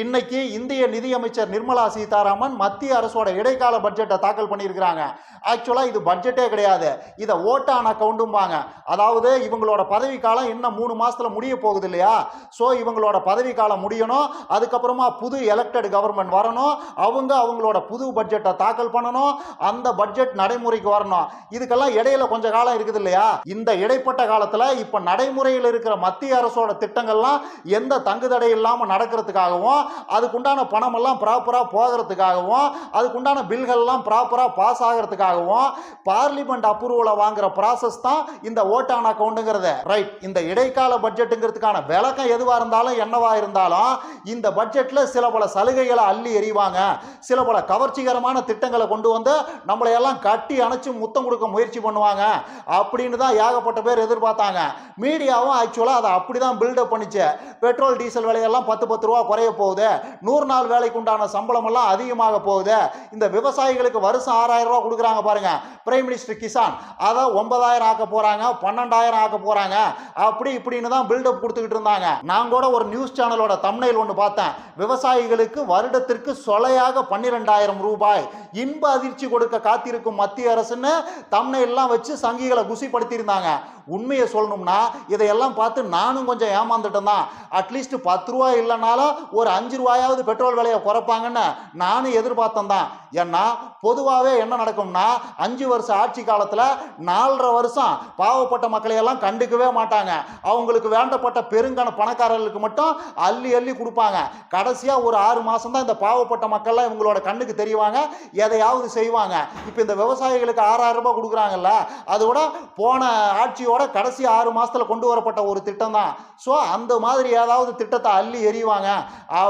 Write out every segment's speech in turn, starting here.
இன்னைக்கு இந்திய நிதியமைச்சர் நிர்மலா சீதாராமன் மத்திய அரசோட இடைக்கால பட்ஜெட்டை தாக்கல் பண்ணியிருக்கிறாங்க. ஆக்சுவலாக இது பட்ஜெட்டே கிடையாது. இதை ஓட்டான அக்கௌண்ட்டும்பாங்க அதாவது இவங்களோட பதவி காலம் இன்னும் மூணு மாதத்தில் முடிய போகுது இல்லையா? ஸோ இவங்களோட பதவி காலம் முடியணும். அதுக்கப்புறமா புது எலெக்டட் கவர்மெண்ட் வரணும். அவங்க அவங்களோட புது பட்ஜெட்டை தாக்கல் பண்ணணும். அந்த பட்ஜெட் நடைமுறைக்கு வரணும். இதுக்கெல்லாம் இடையில கொஞ்சம் காலம் இருக்குது இல்லையா? இந்த இடைப்பட்ட காலத்தில் இப்போ நடைமுறையில் இருக்கிற மத்திய அரசோட திட்டங்கள்லாம் எந்த தங்குதடை இல்லாமல் நடக்கிறதுக்காகவும் அதுக்குண்டான பணமெல்லாம் ப்ராப்பராக போகிறதுக்காகவும் அதுக்குண்டான பில்கள்லாம் ப்ராப்பராக பாஸ் ஆகிறதுக்காகவும் பார்லிமெண்ட் அப்ரூவலை வாங்குற ப்ராசஸ் தான் இந்த ஓட்டான் அக்கௌண்ட்டுங்கிறது ரைட் இந்த இடைக்கால பட்ஜெட்டுங்கிறதுக்கான விளக்கம் எதுவாக இருந்தாலும் என்னவாக இருந்தாலும் இந்த பட்ஜெட்டில் சில பல சலுகைகளை அள்ளி எறிவாங்க. சில பல கவர்ச்சிகரமான திட்டங்களை கொண்டு வந்து நம்மளையெல்லாம் கட்டி அணைச்சு முத்தம் கொடுக்க முயற்சி பண்ணுவாங்க. அப்படின்னு தான் ஏகப்பட்ட பேர் எதிர்பார்த்தாங்க. மீடியாவும் ஆக்சுவலாக அதை அப்படி தான் பில்டப் பண்ணிச்சு. பெட்ரோல் டீசல் விலையெல்லாம் பத்து பத்து ரூபா குறைய போகுது. நூறு நாள் வேலைக்கு உண்டான சம்பளம் எல்லாம் அதிகமாக போகுது? இந்த விவசாயிகளுக்கு வருஷம் ஆறாயிரம் ரூபா கொடுக்குறாங்க பாருங்க. பிரைம் மினிஸ்டர் கிசான் அதை ஒன்பதாயிரம் ஆக்க போறாங்க பன்னெண்டாயிரம் ஆக்க போறாங்க. அப்படி இப்படின்னு தான் பில்டப் கொடுத்துக்கிட்டு இருந்தாங்க. நான் கூட ஒரு நியூஸ் சேனலோட தம்னைல் ஒன்று பார்த்தேன். விவசாயிகளுக்கு வருடத்திற்கு சொலையாக பன்னிரெண்டாயிரம் ரூபாய் இன்ப அதிர்ச்சி கொடுக்க காத்திருக்கும் மத்திய அரசுன்னு தம்னையெல்லாம் வச்சு சங்கிகளை குசிப்படுத்தியிருந்தாங்க. உண்மையை சொல்லணும்னா இதையெல்லாம் பார்த்து நானும் கொஞ்சம் ஏமாந்துட்டேன் தான். அட்லீஸ்ட் பத்து ரூபா இல்லைனாலும் ஒரு அஞ்சு ரூபாயாவது பெட்ரோல் விலையை குறைப்பாங்கன்னு நானும் எதிர்பார்த்தேன் தான் ஏன்னா பொதுவாகவே என்ன நடக்கும்னா அஞ்சு வருஷம் ஆட்சி காலத்தில் நாலரை வருஷம் பாவப்பட்ட மக்களையெல்லாம் கண்டுக்கவே மாட்டாங்க. அவங்களுக்கு வேண்டப்பட்ட பெருங்கண பணக்காரர்களுக்கு மட்டும் அள்ளி அள்ளி கொடுப்பாங்க. கடைசியாக ஒரு ஆறு மாதம் தான் இந்த பாவப்பட்ட மக்கள்லாம் இவங்களோட கண்ணுக்கு தெரிவாங்க எதையாவது செய்வாங்க. இப்போ இந்த விவசாயிகளுக்கு ஆறாயிரம் ரூபாய் கொடுக்குறாங்கல்ல அது கூட போன ஆட்சியோட கடைசி ஆறு மாதத்தில் கொண்டு வரப்பட்ட ஒரு திட்டம் தான் ஸோ அந்த மாதிரி ஏதாவது திட்டத்தை அள்ளி எறிவாங்க.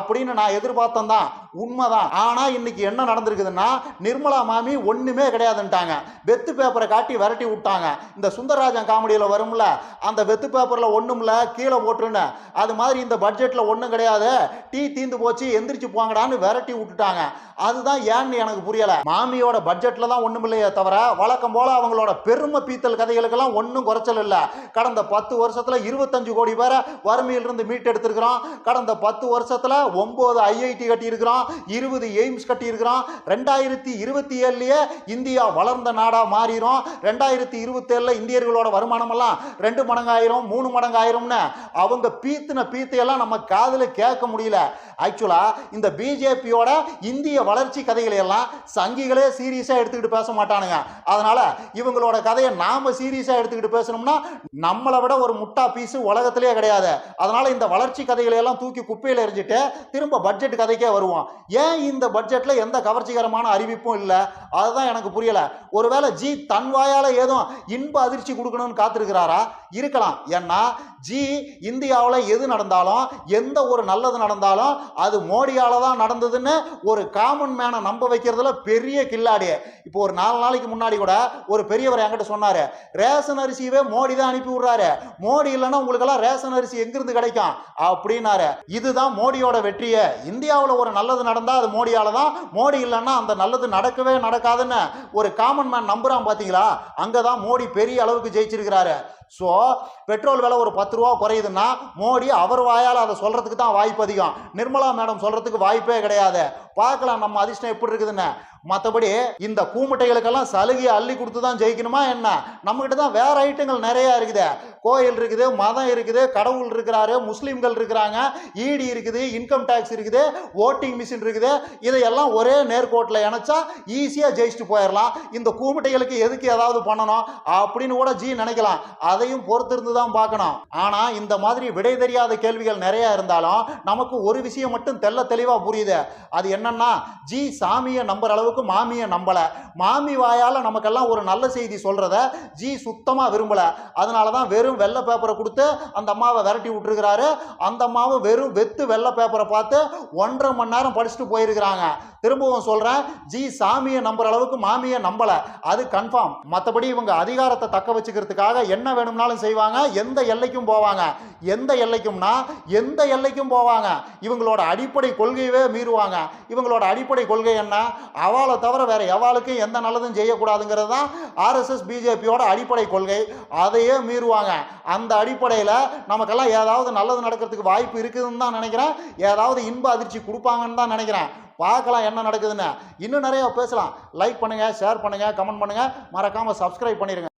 அப்படின்னு நான் எதிர்பார்த்தேன் தான் உண்மைதான். ஆனால் இன்னைக்கு என்ன நடந்திருக்குதுன்னா நிர்மலா மாமி ஒன்றுமே கிடையாதுன்ட்டாங்க. வெத்து பேப்பரை காட்டி விரட்டி விட்டாங்க. இந்த சுந்தரராஜன் காமெடியில் வரும்ல அந்த வெத்து பேப்பரில் ஒன்றும்ல கீழே போட்டுருன்னு. அது மாதிரி இந்த பட்ஜெட்டில் ஒன்றும் கிடையாது. டீ தீந்து போச்சு எந்திரிச்சு போங்கடான்னு விரட்டி விட்டுட்டாங்க. அதுதான் ஏன்னு எனக்கு புரியலை. மாமியோட பட்ஜெட்டில் தான் ஒன்றும் இல்லையே தவிர வழக்கம் போல் அவங்களோட பெருமை பீத்தல் கதைகளுக்கெல்லாம் ஒன்றும் குறைச்சல் இல்லை. கடந்த பத்து வருஷத்தில் இருபத்தஞ்சு கோடி பேரை வறுமையிலிருந்து மீட்டெடுத்திருக்கிறோம். கடந்த பத்து வருஷத்தில் ஒன்பது ஐஐடி கட்டியிருக்கிறான் இருபது எய்ம்ஸ் கட்டியிருக்கிறோம் ரெண்டாயிரத்தி இருபத்தி ஏழுலேயே இந்தியா வளர்ந்த நாடாக மாறிடும் ரெண்டாயிரத்தி இருபத்தேழில் இந்தியர்களோட வருமானமெல்லாம் ரெண்டு மடங்காயிரம் மூணு மடங்காயிரம்னு அவங்க பீத்துன பீத்தையெல்லாம் நம்ம காதில் கேட்க முடியல. ஆக்சுவலாக இந்த பிஜேபியோட இந்திய வளர்ச்சி கதைகளை எல்லாம் சங்கிகளே சீரியஸாக எடுத்துக்கிட்டு பேச மாட்டானுங்க. அதனால் இவங்களோட கதையை நாம் சீரியஸாக எடுத்துக்கிட்டு பேசணும்னா நம்மளை விட ஒரு முட்டா பீஸு உலகத்திலே கிடையாது. அதனால் இந்த வளர்ச்சி கதைகளை எல்லாம் தூக்கி குப்பையில் எரிஞ்சிட்டு திரும்ப பட்ஜெட் கதைக்கே வருவோம் ஏன் இந்த பட்ஜெட்டில் எந்த கவர்ச்சிகரமான அறிவிப்பும் இல்லை? அதுதான் எனக்கு புரியல. ஒருவேளை ஜி தன்வாயால் ஏதும் இன்ப அதிர்ச்சி கொடுக்கணும்னு காத்திருக்கிறாரா? இருக்கலாம். ஏன்னா ஜி இந்தியாவில் எது நடந்தாலும் எந்த ஒரு நல்லது நடந்தாலும் அது மோடியால் தான் நடந்ததுன்னு ஒரு காமன் மேனை நம்ப வைக்கிறதுல பெரிய கில்லாடி. இப்போ ஒரு நாலு நாளைக்கு முன்னாடி கூட ஒரு பெரியவர் என்கிட்ட சொன்னார் ரேஷன் அரிசியவே மோடி தான் அனுப்பி விடுறாரு. மோடி இல்லைன்னா உங்களுக்கெல்லாம் ரேஷன் அரிசி எங்கிருந்து கிடைக்கும்? அப்படின்னாரு. இதுதான் மோடியோட வெற்றியே. இந்தியாவில் ஒரு நல்லது நடந்தால் அது மோடியால் தான். மோடி இல்லைன்னா அந்த நல்லது நடக்கவே நடக்காதுன்னு ஒரு காமன் மேன் நம்புறான் அங்கே தான் மோடி பெரிய அளவுக்கு ஜெயிச்சிருக்கிறாரு. ஸோ பெட்ரோல் விலை ஒரு பத்து ரூபா குறையுதுன்னா மோடி அவர் வாயால் அதை சொல்றதுக்கு தான் வாய்ப்பு அதிகம். நிர்மலா மேடம் சொல்றதுக்கு வாய்ப்பே கிடையாது. பார்க்கலாம் நம்ம அதிர்ஷ்டம் எப்படி இருக்குதுன்னு. மற்றபடி இந்த கூமுட்டைகளுக்கெல்லாம் சலுகையை அள்ளி கொடுத்து தான் ஜெயிக்கணுமா என்ன? நம்மகிட்ட தான் வேற ஐட்டங்கள் நிறையா இருக்குது. கோயில் இருக்குது மதம் இருக்குது கடவுள் இருக்கிறாரு முஸ்லீம்கள் இருக்கிறாங்க ஈடி இருக்குது இன்கம் டேக்ஸ் இருக்குது ஓட்டிங் மிஷின் இருக்குது. இதையெல்லாம் ஒரே நேர்கோட்டில் இணைச்சா ஈஸியாக ஜெயிச்சுட்டு போயிடலாம். இந்த கூமுட்டைகளுக்கு எதுக்கு ஏதாவது பண்ணணும் அப்படின்னு கூட ஜி நினைக்கலாம். அதையும் பொறுத்திருந்து தான் பார்க்கணும். ஆனால் இந்த மாதிரி விடை தெரியாத கேள்விகள் நிறையா இருந்தாலும் நமக்கு ஒரு விஷயம் மட்டும் தெள்ள தெளிவாக புரியுது. அது என்ன என்னன்னா ஜி சாமியை நம்புற அளவுக்கு மாமியை நம்பலை. மாமி வாயால் நமக்கெல்லாம் ஒரு நல்ல செய்தி சொல்கிறத ஜி சுத்தமாக விரும்பலை. அதனால தான் வெறும் வெள்ளை பேப்பரை கொடுத்து அந்த அம்மாவை விரட்டி விட்டுருக்கிறாரு. அந்த அம்மாவும் வெறும் வெத்து வெள்ளை பேப்பரை பார்த்து ஒன்றரை மணி நேரம் படிச்சுட்டு போயிருக்கிறாங்க. திரும்பவும் சொல்கிறேன் ஜி சாமியை நம்புற அளவுக்கு மாமியை நம்பலை. அது கன்ஃபார்ம் மற்றபடி இவங்க அதிகாரத்தை தக்க வச்சுக்கிறதுக்காக என்ன வேணும்னாலும் செய்வாங்க எந்த எல்லைக்கும் போவாங்க. எந்த எல்லைக்கும்னா எந்த எல்லைக்கும் போவாங்க. இவங்களோட அடிப்படை கொள்கையவே மீறுவாங்க. இவங்களோட அடிப்படை கொள்கை என்ன? அவளை தவிர வேற எவாளுக்கும் எந்த நல்லதும் செய்யக்கூடாதுங்கிறது தான் ஆர்எஸ்எஸ் பிஜேபியோட அடிப்படை கொள்கை. அதையே மீறுவாங்க. அந்த அடிப்படையில் நமக்கெல்லாம் ஏதாவது நல்லது நடக்கிறதுக்கு வாய்ப்பு இருக்குதுன்னு தான் நினைக்கிறேன். ஏதாவது இன்ப அதிர்ச்சி கொடுப்பாங்கன்னு தான் நினைக்கிறேன். பார்க்கலாம் என்ன நடக்குதுன்னு. இன்னும் நிறையா பேசலாம். லைக் பண்ணுங்கள் ஷேர் பண்ணுங்கள் கமெண்ட் பண்ணுங்கள் மறக்காமல் சப்ஸ்கிரைப் பண்ணிடுங்க